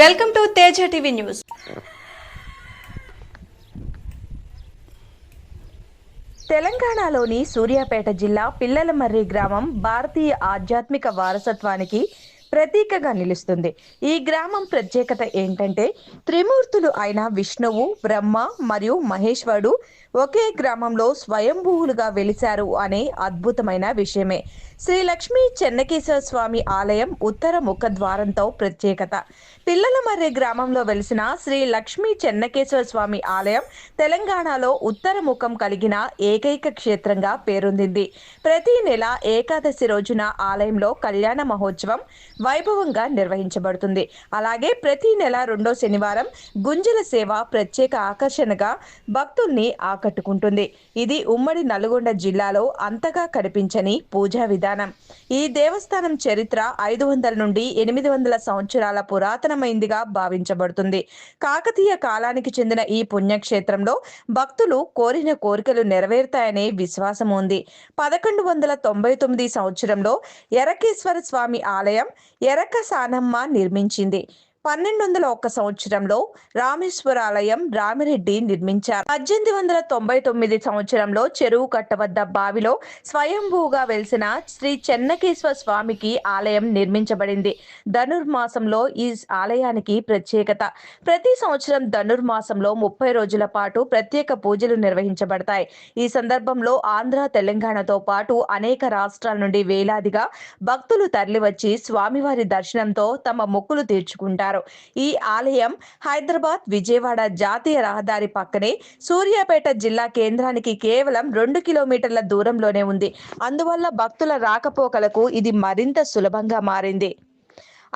Welcome to Teja TV news. తెలంగాణలోని సూర్యాపేట జిల్లా పిల్లలమర్రి గ్రామం భారతీయ ఆధ్యాత్మిక వారసత్వానికి ప్రతీకగా నిలుస్తుంది. ఈ గ్రామం ప్రత్యేకత ఏంటంటే త్రిమూర్తులు అయిన విష్ణువు బ్రహ్మ మరియు మహేశ్వరుడు ఒకే గ్రామంలో స్వయంభూవులుగా వెలిశారు అనే అద్భుతమైన విషయమే. శ్రీ లక్ష్మీ చెన్నకేశ్వర స్వామి ఆలయం ఉత్తర ముఖ ద్వారంతో ప్రత్యేకత. పిల్లలమర్రి గ్రామంలో వెలిసిన శ్రీ లక్ష్మీ చెన్నకేశ్వర స్వామి ఆలయం తెలంగాణలో ఉత్తర ముఖం కలిగిన ఏకైక క్షేత్రంగా పేరొందింది. ప్రతి నెల ఏకాదశి రోజున ఆలయంలో కళ్యాణ మహోత్సవం వైభవంగా నిర్వహించబడుతుంది. అలాగే ప్రతి నెల రెండో శనివారం గుంజల సేవ ప్రత్యేక ఆకర్షణగా భక్తుల్ని ఆకట్టుకుంటుంది ఇది ఉమ్మడి నల్గొండ జిల్లాలో అంతగా కనిపించని పూజా విధానం. ఈ దేవస్థానం చరిత్ర ఐదు వందల నుండి ఎనిమిది వందల సంవత్సరాల పురాతనమైందిగా భావించబడుతుంది. కాకతీయ కాలానికి చెందిన ఈ పుణ్యక్షేత్రంలో భక్తులు కోరిన కోరికలు నెరవేరుతాయనే విశ్వాసం ఉంది. పదకొండు వందల తొంభై తొమ్మిది సంవత్సరంలో ఎరకేశ్వర స్వామి ఆలయం ఎరక సానమ్మ నిర్మించింది. పన్నెండు వందల ఒక్క సంవత్సరంలో రామేశ్వరాలయం రామిరెడ్డి నిర్మించారు. పద్దెనిమిది వందల తొంభై తొమ్మిది సంవత్సరంలో చెరువు కట్ట వద్ద బావిలో స్వయంభూగా వెలిసిన శ్రీ చెన్నకేశ్వర స్వామికి ఆలయం నిర్మించబడింది. ధనుర్మాసంలో ఈ ఆలయానికి ప్రత్యేకత. ప్రతి సంవత్సరం ధనుర్మాసంలో ముప్పై రోజుల పాటు ప్రత్యేక పూజలు నిర్వహించబడతాయి. ఈ సందర్భంలో ఆంధ్ర తెలంగాణతో పాటు అనేక రాష్ట్రాల నుండి వేలాదిగా భక్తులు తరలివచ్చి స్వామివారి దర్శనంతో తమ మొక్కులు తీర్చుకుంటారు. ఈ ఆలయం హైదరాబాద్ విజయవాడ జాతీయ రహదారి పక్కనే సూర్యాపేట జిల్లా కేంద్రానికి కేవలం రెండు కిలోమీటర్ల దూరంలోనే ఉంది. అందువల్ల భక్తుల రాకపోకలకు ఇది మరింత సులభంగా మారింది.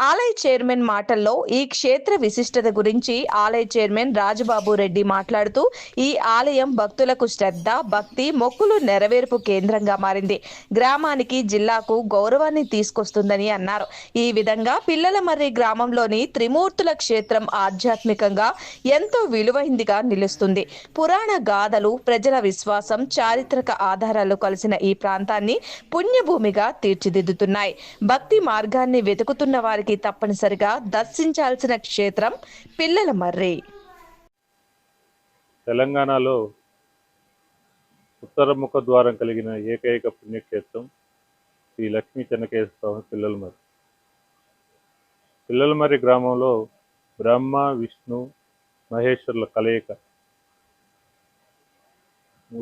ఆలయ చైర్మన్ మాటల్లో ఈ క్షేత్ర విశిష్టత గురించి ఆలయ చైర్మన్ రాజబాబు రెడ్డి మాట్లాడుతూ ఈ ఆలయం భక్తులకు శ్రద్ధ భక్తి మొక్కులు నెరవేర్పు కేంద్రంగా మారింది. గ్రామానికి జిల్లాకు గౌరవాన్ని తీసుకొస్తుందని అన్నారు. ఈ విధంగా పిల్లలమర్రి గ్రామంలోని త్రిమూర్తుల క్షేత్రం ఆధ్యాత్మికంగా ఎంతో విలువైందిగా నిలుస్తుంది. పురాణ గాథలు ప్రజల విశ్వాసం చారిత్రక ఆధారాలు కలిసిన ఈ ప్రాంతాన్ని పుణ్యభూమిగా తీర్చిదిద్దుతున్నాయి. భక్తి మార్గాన్ని వెతుకుతున్న వారికి తప్పనిసరిగా దర్శించాల్సిన క్షేత్రం పిల్లల మర్రి. తెలంగాణలో ఉత్తర ముఖ ద్వారం కలిగిన ఏకైక పుణ్యక్షేత్రం శ్రీ లక్ష్మీ చెన్నకేశ్వర స్వామి పిల్లలమర్రి పిల్లలమర్రి గ్రామంలో బ్రహ్మ విష్ణు మహేశ్వరుల కలయిక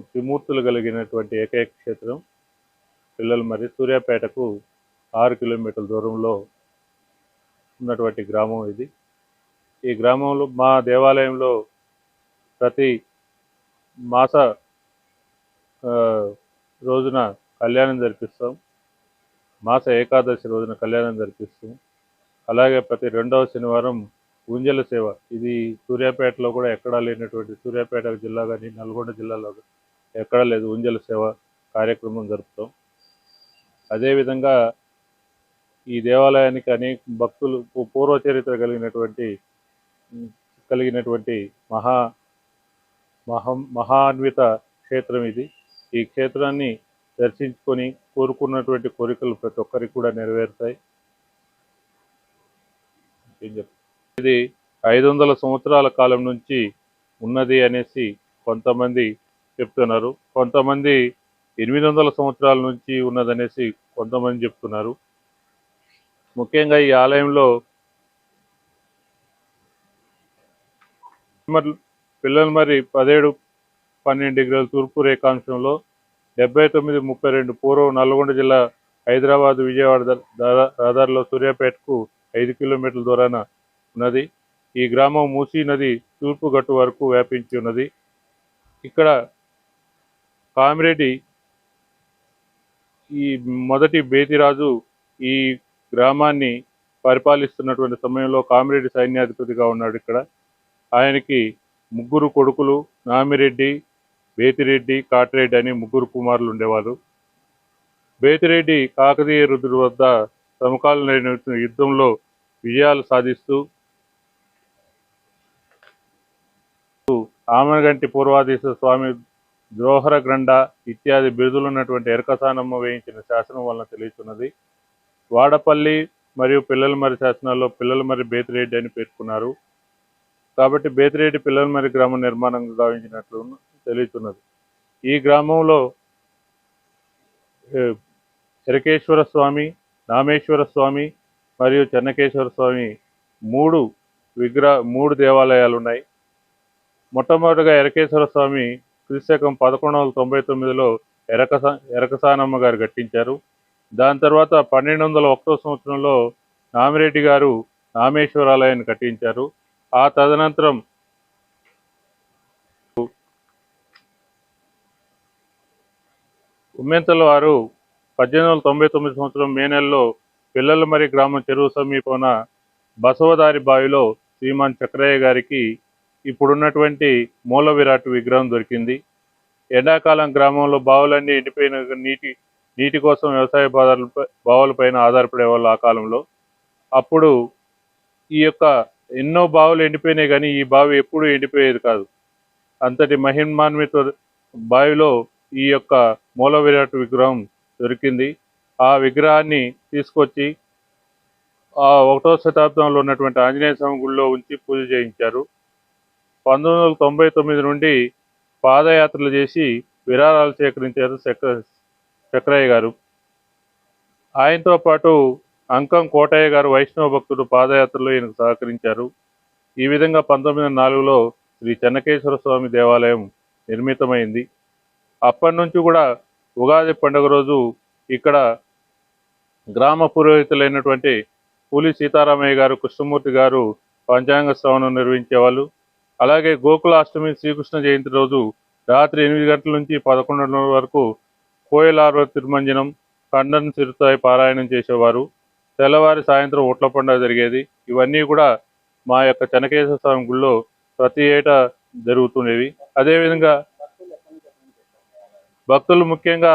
త్రిమూర్తులు కలిగినటువంటి ఏకైక క్షేత్రం పిల్లలమర్రి సూర్యాపేటకు ఆరు కిలోమీటర్ల దూరంలో ఉన్నటువంటి గ్రామం ఇది. ఈ గ్రామంలో మా దేవాలయంలో ప్రతి మాస రోజున కళ్యాణం జరిపిస్తాం. మాస ఏకాదశి రోజున కళ్యాణం జరిపిస్తాం. అలాగే ప్రతి రెండవ శనివారం గుంజల సేవ. ఇది సూర్యాపేటలో కూడా ఎక్కడా లేనటువంటి సూర్యాపేట జిల్లా కానీ నల్గొండ జిల్లాలో కానీ ఎక్కడా లేదు. గుంజల సేవ కార్యక్రమం జరుపుతాం. అదేవిధంగా ఈ దేవాలయానికి అనేక భక్తులు పూర్వ చరిత్ర కలిగినటువంటి కలిగినటువంటి మహా మహా మహాన్విత క్షేత్రం ఇది. ఈ క్షేత్రాన్ని దర్శించుకొని కోరుకున్నటువంటి కోరికలు ప్రతి ఒక్కరికి కూడా నెరవేరుతాయి. ఇది ఐదు వందల సంవత్సరాల కాలం నుంచి ఉన్నది అనేసి కొంతమంది చెప్తున్నారు. కొంతమంది ఎనిమిది వందల సంవత్సరాల నుంచి ఉన్నదనేసి కొంతమంది చెప్తున్నారు. ముఖ్యంగా ఈ ఆలయంలో పిల్లలు మరి పదిహేడు పన్నెండు డిగ్రీల తూర్పు రేఖాంశంలో డెబ్బై తొమ్మిది ముప్పై రెండు పూర్వం నల్గొండ జిల్లా హైదరాబాద్ విజయవాడ రహదారిలో సూర్యాపేటకు ఐదు కిలోమీటర్ల దూరాన ఉన్నది. ఈ గ్రామం మూసీ నది తూర్పు గట్టు వరకు వ్యాపించి ఉన్నది. ఇక్కడ కామిరెడ్డి ఈ మొదటి బేతిరాజు ఈ గ్రామాన్ని పరిపాలిస్తున్నటువంటి సమయంలో కామిరెడ్డి సైన్యాధిపతిగా ఉన్నాడు ఇక్కడ. ఆయనకి ముగ్గురు కొడుకులు నామిరెడ్డి బేతిరెడ్డి కాటిరెడ్డి అని ముగ్గురు కుమారులు ఉండేవారు. బేతిరెడ్డి కాకతీయ రుద్రుడి వద్ద సమకాలీన యుద్ధంలో విజయాలు సాధిస్తూ ఆమనగంటి పూర్వాధీశ స్వామి ద్రోహర గ్రంథ ఇత్యాది బిరుదులు ఉన్నటువంటి ఎరకసానమ్మ వేయించిన శాసనం వలన తెలుస్తున్నది. వాడపల్లి మరియు పిల్లల మరి శాసనాల్లో పిల్లల మరి బేతిరెడ్డి అని పేర్కొన్నారు. కాబట్టి బేతిరెడ్డి పిల్లల మరి గ్రామ నిర్మాణం గావించినట్లు తెలుస్తున్నది. ఈ గ్రామంలో చెరకేశ్వర ఎరకేశ్వర స్వామి రామేశ్వర స్వామి మరియు చెన్నకేశ్వర స్వామి మూడు విగ్రహ మూడు దేవాలయాలు ఉన్నాయి మొట్టమొదటిగా ఎరకేశ్వర స్వామి క్రీస్తకం పదకొండు వందల తొంభై తొమ్మిదిలో ఎరక ఎరకసానమ్మ గారు కట్టించారు. దాని తర్వాత పన్నెండు వందల ఒకటో సంవత్సరంలో నామిరెడ్డి గారు నామేశ్వరాలయాన్ని కట్టించారు. ఆ తదనంతరం ఉమ్మెంతల వారు పద్దెనిమిది వందల తొంభై తొమ్మిది సంవత్సరం మే నెలలో పిల్లలమరి గ్రామం చెరువు సమీపన బసవదారి బావిలో శ్రీమాన్ చక్రయ్య గారికి ఇప్పుడున్నటువంటి మూల విరాట్ విగ్రహం దొరికింది. ఎండాకాలం గ్రామంలో బావులన్నీ ఎండిపోయిన నీటి నీటి కోసం వ్యవసాయ బాధల బావులపైన ఆధారపడే వాళ్ళు ఆ కాలంలో. అప్పుడు ఈ యొక్క ఎన్నో బావులు ఎండిపోయినాయి కానీ ఈ బావి ఎప్పుడూ ఎండిపోయేది కాదు. అంతటి మహిమాన్విత బావిలో ఈ యొక్క మూల విరాట్ విగ్రహం దొరికింది. ఆ విగ్రహాన్ని తీసుకొచ్చి ఆ ఒకటో శతాబ్దంలో ఉన్నటువంటి ఆంజనేయ స్వామి గుడిలో ఉంచి పూజ చేయించారు. పంతొమ్మిది వందల తొంభై తొమ్మిది నుండి పాదయాత్రలు చేసి విరాళాలు సేకరించారు చక్రయ్య గారు. ఆయనతో పాటు అంకం కోటయ్య గారు వైష్ణవ భక్తుడు పాదయాత్రలో ఈయనకు సహకరించారు. ఈ విధంగా పంతొమ్మిది వందల నాలుగులో శ్రీ చెన్నకేశ్వర స్వామి దేవాలయం నిర్మితమైంది. అప్పటి నుంచి కూడా ఉగాది పండుగ రోజు ఇక్కడ గ్రామ పురోహితులైనటువంటి పూలి సీతారామయ్య గారు కృష్ణమూర్తి గారు పంచాంగ శ్రవణం నిర్వహించేవాళ్ళు. అలాగే గోకులాష్టమి శ్రీకృష్ణ జయంతి రోజు రాత్రి ఎనిమిది గంటల నుంచి పదకొండున్నర వరకు కోయలార్వ తిరుమంజనం కండన్ సిరుతాయి పారాయణం చేసేవారు. తెల్లవారి సాయంత్రం ఓట్ల పండుగ జరిగేది. ఇవన్నీ కూడా మా యొక్క చెనకేశ్వర స్వామి గుళ్ళో ప్రతి ఏటా జరుగుతుండేవి. అదేవిధంగా భక్తులు ముఖ్యంగా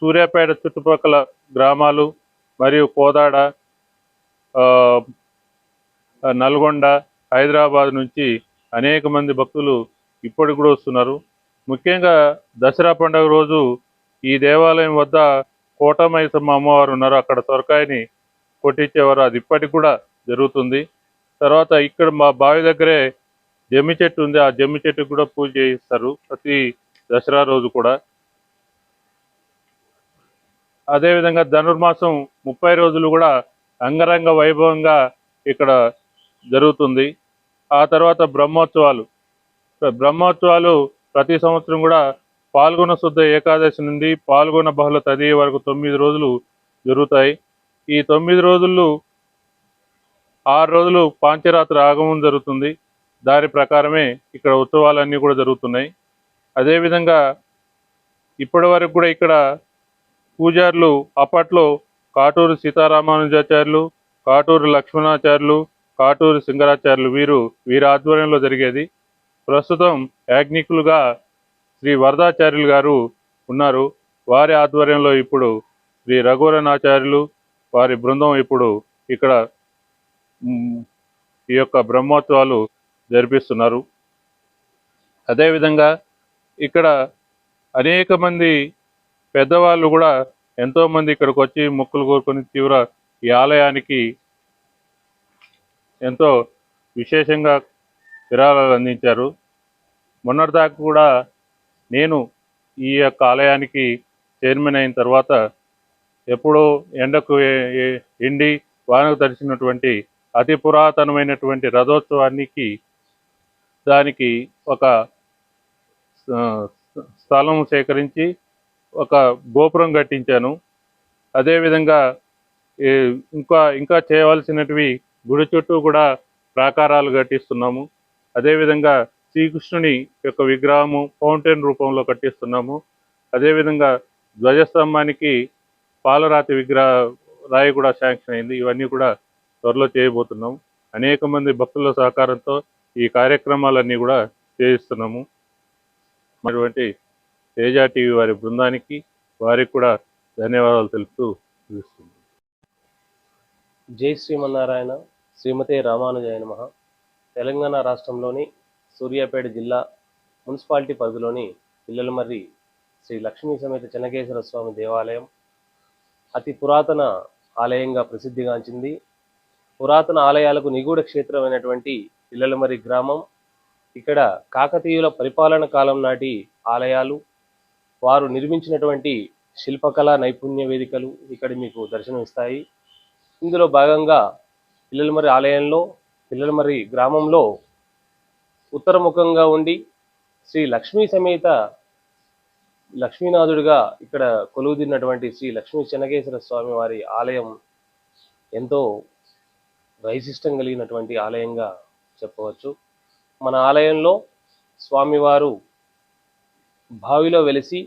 సూర్యాపేట చుట్టుపక్కల గ్రామాలు మరియు కోదాడ నల్గొండ హైదరాబాద్ నుంచి అనేక మంది భక్తులు ఇప్పటికి కూడా వస్తున్నారు. ముఖ్యంగా దసరా పండుగ రోజు ఈ దేవాలయం వద్ద కోటమైసమ్మ అమ్మవారు ఉన్నారు. అక్కడ సొరకాయని కొట్టించేవారు అది ఇప్పటికి కూడా జరుగుతుంది. తర్వాత ఇక్కడ మా బావి దగ్గరే జమ్మి చెట్టు ఉంది. ఆ జమ్మి చెట్టుకు కూడా పూజ చేయిస్తారు ప్రతి దసరా రోజు కూడా. అదేవిధంగా ధనుర్మాసం ముప్పై రోజులు కూడా అంగరంగ వైభవంగా ఇక్కడ జరుగుతుంది. ఆ తర్వాత బ్రహ్మోత్సవాలు. బ్రహ్మోత్సవాలు ప్రతి సంవత్సరం కూడా పాల్గొన శుద్ధ ఏకాదశి నుండి పాల్గొన బహుళ తదియ వరకు తొమ్మిది రోజులు జరుగుతాయి. ఈ తొమ్మిది రోజులు ఆరు రోజులు పాంచరాత్రి ఆగమం జరుగుతుంది. దాని ప్రకారమే ఇక్కడ ఉత్సవాలన్నీ కూడా జరుగుతున్నాయి. అదేవిధంగా ఇప్పటి వరకు కూడా ఇక్కడ పూజారులు అప్పట్లో కాటూరు సీతారామానుజాచార్యులు కాటూరు లక్ష్మణాచార్యులు కాటూరు సింగరాచార్యులు వీరు వీరి ఆధ్వర్యంలో జరిగేది. ప్రస్తుతం యాజ్ఞికులుగా శ్రీ వరదాచార్యులు గారు ఉన్నారు. వారి ఆధ్వర్యంలో ఇప్పుడు శ్రీ రఘువరనాచార్యులు వారి బృందం ఇప్పుడు ఇక్కడ ఈ యొక్క బ్రహ్మోత్సవాలు జరిపిస్తున్నారు. అదేవిధంగా ఇక్కడ అనేక మంది పెద్దవాళ్ళు కూడా ఎంతోమంది ఇక్కడికి వచ్చి మొక్కులు కోరుకొని తీవ్ర ఈ ఆలయానికి ఎంతో విశేషంగా విరాళాలు అందించారు. మొన్నటిదాకా కూడా నేను ఈ యొక్క ఆలయానికి చైర్మన్ అయిన తర్వాత ఎప్పుడో ఎండకు ఎండి వానకు తడిసినటువంటి అతి పురాతనమైనటువంటి రథోత్సవానికి దానికి ఒక స్థలం సేకరించి ఒక గోపురం కట్టించాను. అదేవిధంగా ఇంకా ఇంకా చేయవలసినటివి గుడి చుట్టూ కూడా ప్రాకారాలు కట్టిస్తున్నాము. అదేవిధంగా శ్రీకృష్ణుని యొక్క విగ్రహము ఫౌంటైన్ రూపంలో కట్టిస్తున్నాము. అదేవిధంగా ధ్వజస్తంభానికి పాలరాతి విగ్రహ రాయి కూడా శాంక్షన్ అయింది. ఇవన్నీ కూడా త్వరలో చేయబోతున్నాం అనేక మంది భక్తుల సహకారంతో ఈ కార్యక్రమాలన్నీ కూడా చేయిస్తున్నాము. అటువంటి తేజ టీవీ వారి బృందానికి వారికి కూడా ధన్యవాదాలు తెలుపుతూ ముగిస్తున్నాను. జై శ్రీమన్నారాయణ. శ్రీమతి రామానుజయ నమ. తెలంగాణ రాష్ట్రంలోని సూర్యాపేట జిల్లా మున్సిపాలిటీ పరిధిలోని పిల్లలమర్రి శ్రీ లక్ష్మీ సమేత చెన్నకేశ్వర స్వామి దేవాలయం. అతి పురాతన ఆలయంగా ప్రసిద్ధిగాంచింది. పురాతన ఆలయాలకు నిగూఢ క్షేత్రమైనటువంటి పిల్లలమరి గ్రామం. ఇక్కడ కాకతీయుల పరిపాలన కాలం నాటి ఆలయాలు. వారు నిర్మించినటువంటి శిల్పకళా నైపుణ్య వేదికలు ఇక్కడ మీకు దర్శనమిస్తాయి. ఇందులో భాగంగా పిల్లలమరి ఆలయంలో పిల్లలమర్రి గ్రామంలో ఉత్తరముఖంగా ఉండి శ్రీ లక్ష్మీ సమేత లక్ష్మీనాథుడిగా ఇక్కడ కొలువుదిన్నటువంటి శ్రీ లక్ష్మీ చెన్నకేశ్వర స్వామి వారి ఆలయం ఎంతో వైశిష్టం కలిగినటువంటి ఆలయంగా చెప్పవచ్చు. మన ఆలయంలో స్వామివారు బావిలో వెలిసి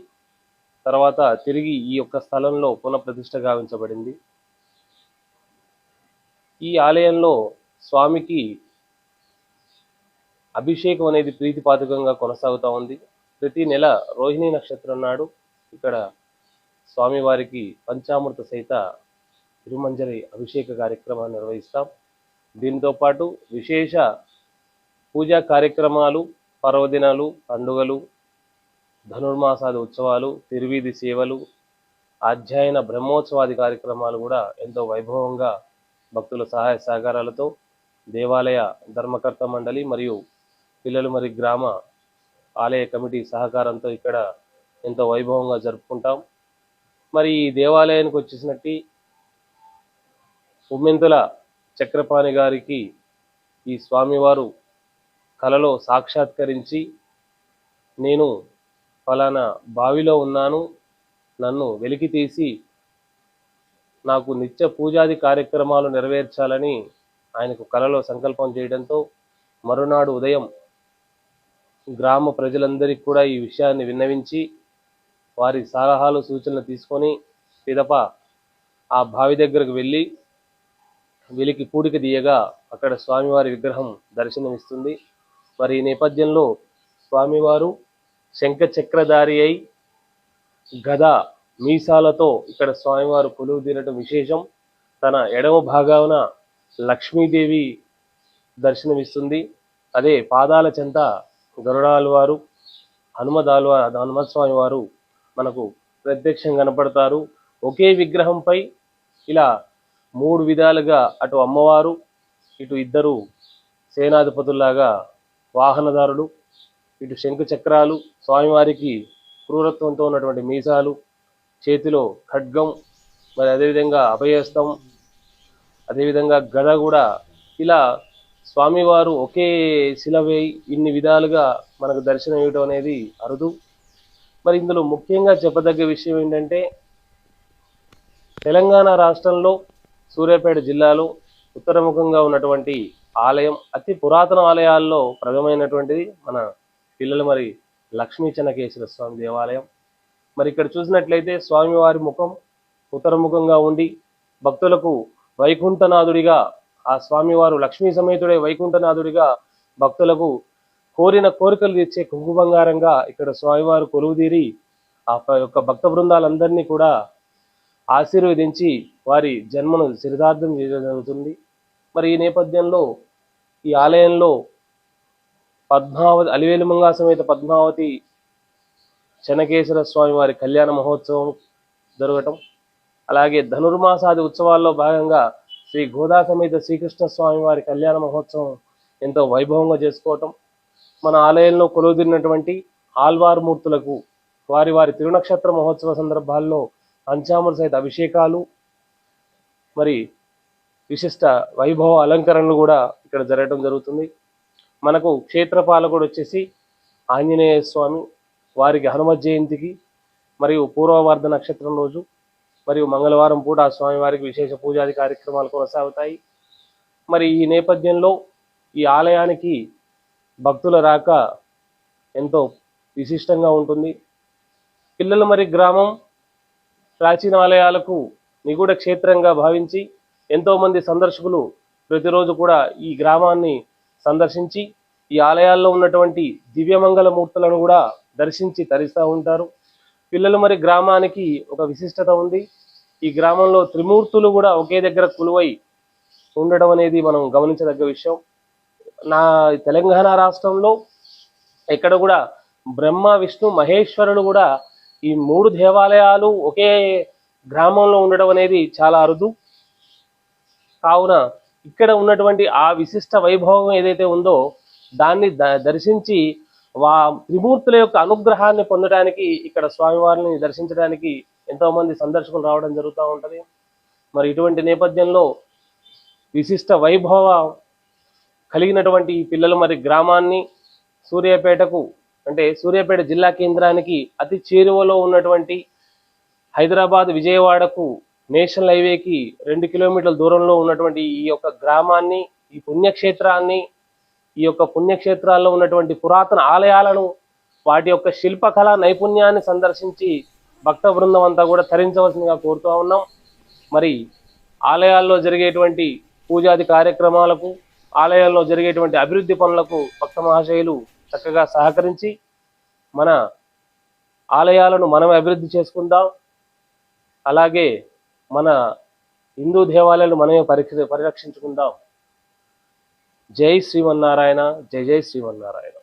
తర్వాత తిరిగి ఈ యొక్క స్థలంలో పునఃప్రతిష్ఠ గావించబడింది. ఈ ఆలయంలో స్వామికి అభిషేకం అనేది ప్రీతిపాతకంగా కొనసాగుతూ ఉంది. ప్రతి నెల రోహిణి నక్షత్రం నాడు ఇక్కడ స్వామివారికి పంచామృత సహిత తిరుమంజరి అభిషేక కార్యక్రమాన్ని నిర్వహిస్తాం. దీంతో పాటు విశేష పూజా కార్యక్రమాలు పర్వదినాలు పండుగలు ధనుర్మాసాది ఉత్సవాలు తిరువీధి సేవలు అధ్యయన బ్రహ్మోత్సవాది కార్యక్రమాలు కూడా ఎంతో వైభవంగా భక్తుల సహాయ సహకారాలతో దేవాలయ ధర్మకర్త మండలి మరియు పిల్లలు మరి గ్రామ ఆలయ కమిటీ సహకారంతో ఇక్కడ ఎంతో వైభవంగా జరుపుకుంటాం. మరి ఈ దేవాలయానికి వచ్చేసినట్టు ఉమ్మెంతుల చక్రపాణి గారికి ఈ స్వామివారు కలలో సాక్షాత్కరించి నేను ఫలానా బావిలో ఉన్నాను నన్ను వెలికి తీసి నాకు నిత్య పూజాది కార్యక్రమాలు నెరవేర్చాలని ఆయనకు కలలో సంకల్పం చేయడంతో మరునాడు ఉదయం గ్రామ ప్రజలందరికీ కూడా ఈ విషయాన్ని విన్నవించి వారి సలహాలు సూచనలు తీసుకొని పిదప ఆ బావి దగ్గరకు వెళ్ళి వెలికి పూడిక తీయగా అక్కడ స్వామివారి విగ్రహం దర్శనమిస్తుంది. మరి ఈ నేపథ్యంలో స్వామివారు శంఖ చక్రధారి అయి గద మీసాలతో ఇక్కడ స్వామివారు కొలువు తీరటం విశేషం. తన ఎడమ భాగాన లక్ష్మీదేవి దర్శనమిస్తుంది. అదే పాదాల చెంత గరుడాలు వారు హనుమదాలు హనుమస్వామి వారు మనకు ప్రత్యక్షంగా కనపడతారు. ఒకే విగ్రహంపై ఇలా మూడు విధాలుగా అటు అమ్మవారు ఇటు ఇద్దరు సేనాధిపతుల్లాగా వాహనదారులు ఇటు శంకు చక్రాలు స్వామివారికి క్రూరత్వంతో ఉన్నటువంటి మీసాలు చేతిలో ఖడ్గం మరి అదేవిధంగా అభయస్తం అదేవిధంగా గద కూడా ఇలా స్వామివారు ఒకే శిల ఇన్ని విధాలుగా మనకు దర్శనం ఇవ్వడం అనేది అరుదు. మరి ఇందులో ముఖ్యంగా చెప్పదగ్గ విషయం ఏంటంటే తెలంగాణ రాష్ట్రంలో సూర్యాపేట జిల్లాలో ఉత్తరముఖంగా ఉన్నటువంటి ఆలయం అతి పురాతన ఆలయాల్లో ప్రథమైనటువంటిది మన పిల్లల మరి లక్ష్మీ చెన్నకేశ్వర స్వామి దేవాలయం. మరి ఇక్కడ చూసినట్లయితే స్వామివారి ముఖం ఉత్తరముఖంగా ఉండి భక్తులకు వైకుంఠనాథుడిగా ఆ స్వామివారు లక్ష్మీ సమేతుడే వైకుంఠనాథుడిగా భక్తులకు కోరిన కోరికలు తీర్చే కుంకు బంగారంగా ఇక్కడ స్వామివారు కొలువుదీరి ఆ ప- యొక్క భక్త బృందాలందరినీ కూడా ఆశీర్వదించి వారి జన్మను చరితార్థం చేయడం జరుగుతుంది మరి ఈ నేపథ్యంలో ఈ ఆలయంలో పద్మావతి అలివేలుమంగా సమేత పద్మావతి చెనకేశ్వర స్వామి వారి కళ్యాణ మహోత్సవం జరగటం అలాగే ధనుర్మాసాది ఉత్సవాల్లో భాగంగా శ్రీ గోదా సమేత శ్రీకృష్ణ స్వామి వారి కళ్యాణ మహోత్సవం ఎంతో వైభవంగా చేసుకోవటం మన ఆలయంలో కొలువుదిరినటువంటి ఆల్వార్ మూర్తులకు వారి వారి తిరునక్షత్ర మహోత్సవ సందర్భాల్లో పంచామృత సహిత అభిషేకాలు మరి విశిష్ట వైభవ అలంకరణలు కూడా ఇక్కడ జరగడం జరుగుతుంది. మనకు క్షేత్రపాలకుడు వచ్చేసి ఆంజనేయ స్వామి వారికి హనుమత్ జయంతికి మరియు పూర్వవర్ధ నక్షత్రం రోజు మరియు మంగళవారం పూట ఆ స్వామి వారికి విశేష పూజాది కార్యక్రమాలు కొనసాగుతాయి. మరి ఈ నేపథ్యంలో ఈ ఆలయానికి భక్తుల రాక ఎంతో విశిష్టంగా ఉంటుంది. పిల్లల మరి గ్రామం ప్రాచీన ఆలయాలకు నిగూఢ క్షేత్రంగా భావించి ఎంతోమంది సందర్శకులు ప్రతిరోజు కూడా ఈ గ్రామాన్ని సందర్శించి ఈ ఆలయాల్లో ఉన్నటువంటి దివ్యమంగళ మూర్తులను కూడా దర్శించి తరిస్తూ ఉంటారు. పిల్లలు మరి గ్రామానికి ఒక విశిష్టత ఉంది. ఈ గ్రామంలో త్రిమూర్తులు కూడా ఒకే దగ్గర కులువై ఉండడం అనేది మనం గమనించదగ్గ విషయం. నా తెలంగాణ రాష్ట్రంలో ఇక్కడ కూడా బ్రహ్మ విష్ణు మహేశ్వరుడు కూడా ఈ మూడు దేవాలయాలు ఒకే గ్రామంలో ఉండడం అనేది చాలా అరుదు. కావున ఇక్కడ ఉన్నటువంటి ఆ విశిష్ట వైభవం ఏదైతే ఉందో దాన్ని ద- దర్శించి వా త్రిమూర్తుల యొక్క అనుగ్రహాన్ని పొందడానికి ఇక్కడ స్వామివారిని దర్శించడానికి ఎంతో మంది సందర్శకులు రావడం జరుగుతూ ఉంటుంది. మరి ఇటువంటి నేపథ్యంలో విశిష్ట వైభవ కలిగినటువంటి ఈ పిల్లలు మరి గ్రామాన్ని సూర్యాపేటకు అంటే సూర్యాపేట జిల్లా కేంద్రానికి అతి చేరువలో ఉన్నటువంటి హైదరాబాద్ విజయవాడకు నేషనల్ హైవేకి రెండు కిలోమీటర్ల దూరంలో ఉన్నటువంటి ఈ యొక్క గ్రామాన్ని ఈ పుణ్యక్షేత్రాన్ని ఈ యొక్క పుణ్యక్షేత్రాల్లో ఉన్నటువంటి పురాతన ఆలయాలను వాటి యొక్క శిల్పకళా నైపుణ్యాన్ని సందర్శించి భక్త బృందం అంతా కూడా తరించవలసిందిగా కోరుతూ ఉన్నాం. మరి ఆలయాల్లో జరిగేటువంటి పూజాది కార్యక్రమాలకు ఆలయాల్లో జరిగేటువంటి అభివృద్ధి పనులకు భక్త మహాశయులు చక్కగా సహకరించి మన ఆలయాలను మనం అభివృద్ధి చేసుకుందాం. అలాగే మన హిందూ దేవాలయాలు మనమే పరీక్ష పరిరక్షించుకుందాం. జై శ్రీమన్నారాయణ జై జై శ్రీమన్నారాయణ.